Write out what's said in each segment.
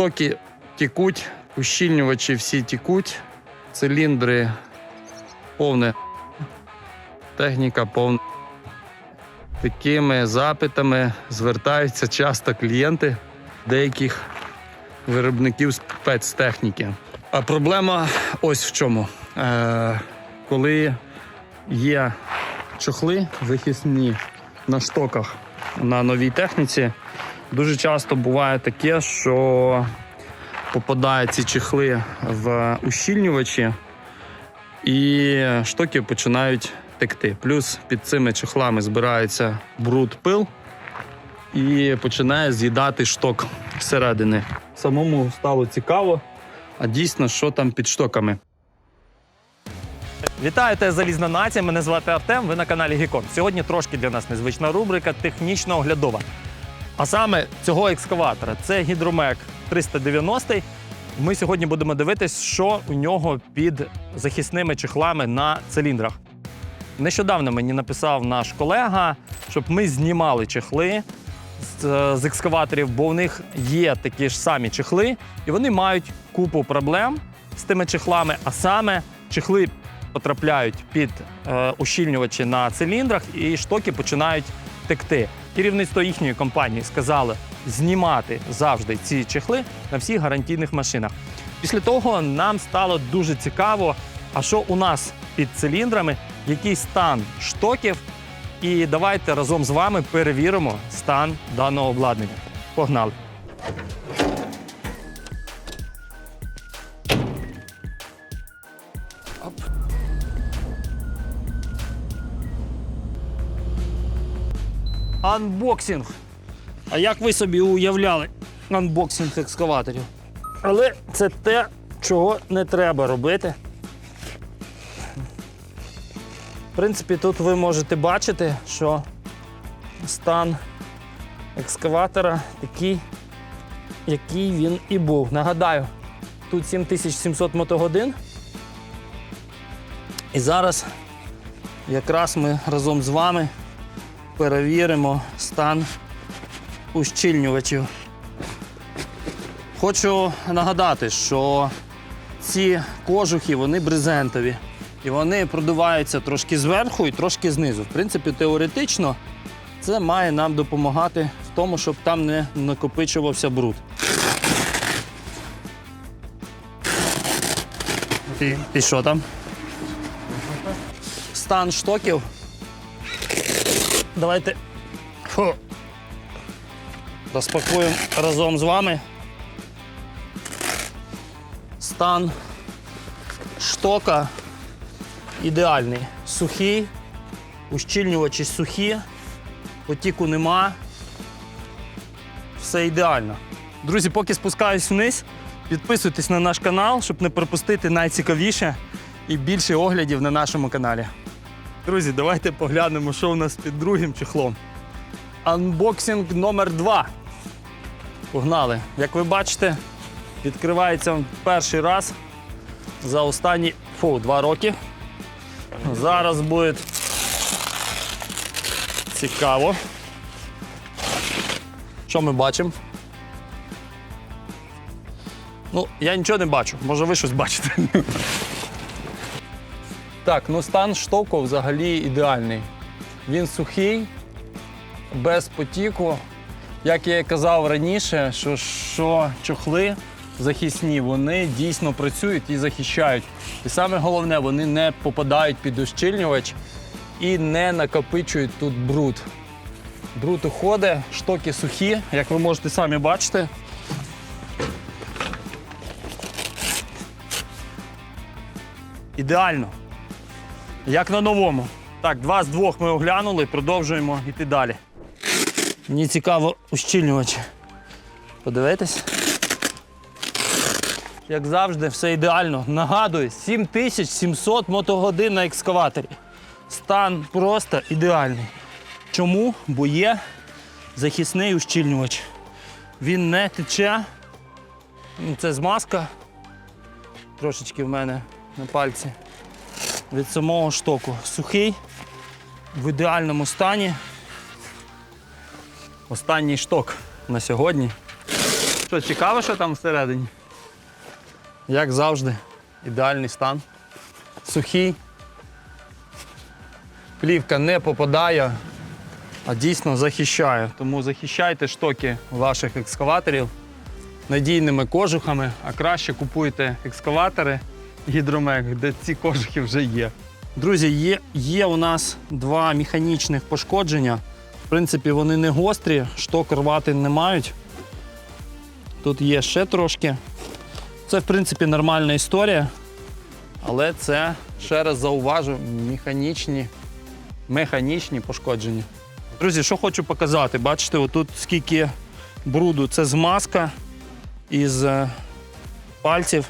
Штоки тікуть, ущільнювачі всі тікуть, циліндри повне, техніка повна. Такими запитами звертаються часто клієнти деяких виробників спецтехніки. А проблема ось в чому. Е, коли є чохли захисні на штоках на новій техніці, дуже часто буває таке, що попадають ці чехли в ущільнювачі, і штоки починають текти. Плюс під цими чехлами збирається бруд пил і починає з'їдати шток зсередини. Самому стало цікаво, а дійсно, що там під штоками. Вітаю тебе, залізна нація. Мене звати Артем. Ви на каналі Гікон. Сьогодні трошки для нас незвична рубрика технічно оглядова. А саме цього екскаватора це гідромек 390. Ми сьогодні будемо дивитись, що у нього під захисними чехлами на циліндрах. Нещодавно мені написав наш колега, щоб ми знімали чехли з, з екскаваторів, бо в них є такі ж самі чехли, і вони мають купу проблем з тими чехлами, а саме чехли потрапляють під е, ущільнювачі на циліндрах, і штоки починають текти. Керівництво їхньої компанії сказали знімати завжди ці чехли на всіх гарантійних машинах. Після того нам стало дуже цікаво, а що у нас під циліндрами, який стан штоків. І давайте разом з вами перевіримо стан даного обладнання. Погнали! Анбоксинг. А як ви собі уявляли анбоксинг екскаваторів? Але це те, чого не треба робити. В принципі, тут ви можете бачити, що стан екскаватора такий, який він і був. Нагадаю, тут 7700 мотогодин. І зараз якраз ми разом з вами перевіримо стан ущільнювачів. Хочу нагадати, що ці кожухи вони брезентові. І вони продуваються трошки зверху і трошки знизу. В принципі, теоретично це має нам допомагати в тому, щоб там не накопичувався бруд. І, і що там? Стан штоків. Давайте фу, розпакуємо разом з вами. Стан штока ідеальний. Сухий, ущільнювачі сухі, потіку нема. Все ідеально. Друзі, поки спускаюсь вниз, підписуйтесь на наш канал, щоб не пропустити найцікавіше і більше оглядів на нашому каналі. Друзі, давайте поглянемо, що у нас під другим чехлом. Анбоксинг номер 2 Погнали. Як ви бачите, відкривається перший раз за останні фу, два роки. Зараз буде цікаво. Що ми бачимо? Ну, я нічого не бачу, може ви щось бачите. Так, ну стан штоку взагалі ідеальний. Він сухий, без потіку. Як я і казав раніше, що, що чохли захисні, вони дійсно працюють і захищають. І саме головне, вони не попадають під ущільнювач і не накопичують тут бруд. Бруд уходить, штоки сухі, як ви можете самі бачити. Ідеально. Як на новому. Так, два з двох ми оглянули, продовжуємо йти далі. Мені цікаво ущільнювач. Подивитись. Як завжди, все ідеально. Нагадую, 7700 мотогодин на екскаваторі. Стан просто ідеальний. Чому? Бо є захисний ущільнювач. Він не тече. Це змазка. Трошечки в мене на пальці. Від самого штоку. Сухий, в ідеальному стані. Останній шток на сьогодні. що, цікаво, що там всередині? Як завжди, ідеальний стан. Сухий. Плівка не попадає, а дійсно захищає. Тому захищайте штоки ваших екскаваторів надійними кожухами, а краще купуйте екскаватори гідромек, де ці кожухи вже є. Друзі, є, є у нас два механічних пошкодження. В принципі, вони не гострі, шток рвати не мають. Тут є ще трошки. Це, в принципі, нормальна історія. Але це, ще раз зауважу, механічні, механічні пошкодження. Друзі, що хочу показати. Бачите, отут скільки бруду. Це змазка із е, пальців,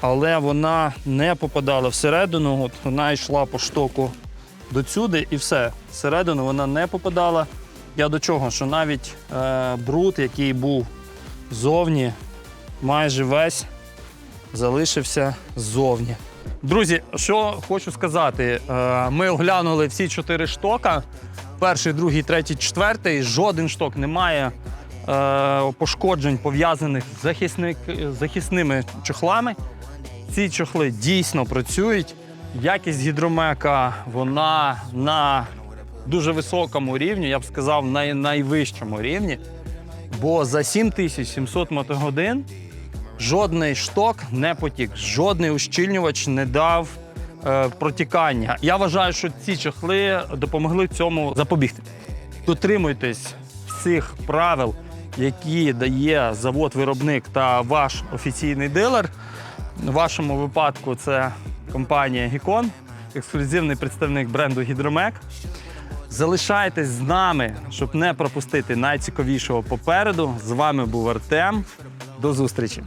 але вона не попадала всередину. От вона йшла по штоку до сюди і все. Всередину вона не попадала. Я до чого? Що навіть е, бруд, який був ззовні, майже весь залишився ззовні. Друзі, що хочу сказати, Е, ми оглянули всі чотири штока. Перший, другий, третій, четвертий. Жоден шток не має е, пошкоджень, пов'язаних з захисник, захисними чохлами. Ці чохли дійсно працюють. Якість гідромека вона на дуже високому рівні, я б сказав, на найвищому рівні. Бо за 7700 мотогодин жодний шток не потік, жодний ущільнювач не дав е, протікання. Я вважаю, що ці чохли допомогли цьому запобігти. Дотримуйтесь всіх правил, які дає завод-виробник та ваш офіційний дилер. В вашому випадку це компанія Гікон, ексклюзивний представник бренду Гідромек. Залишайтесь з нами, щоб не пропустити найцікавішого попереду. З вами був Артем. До зустрічі.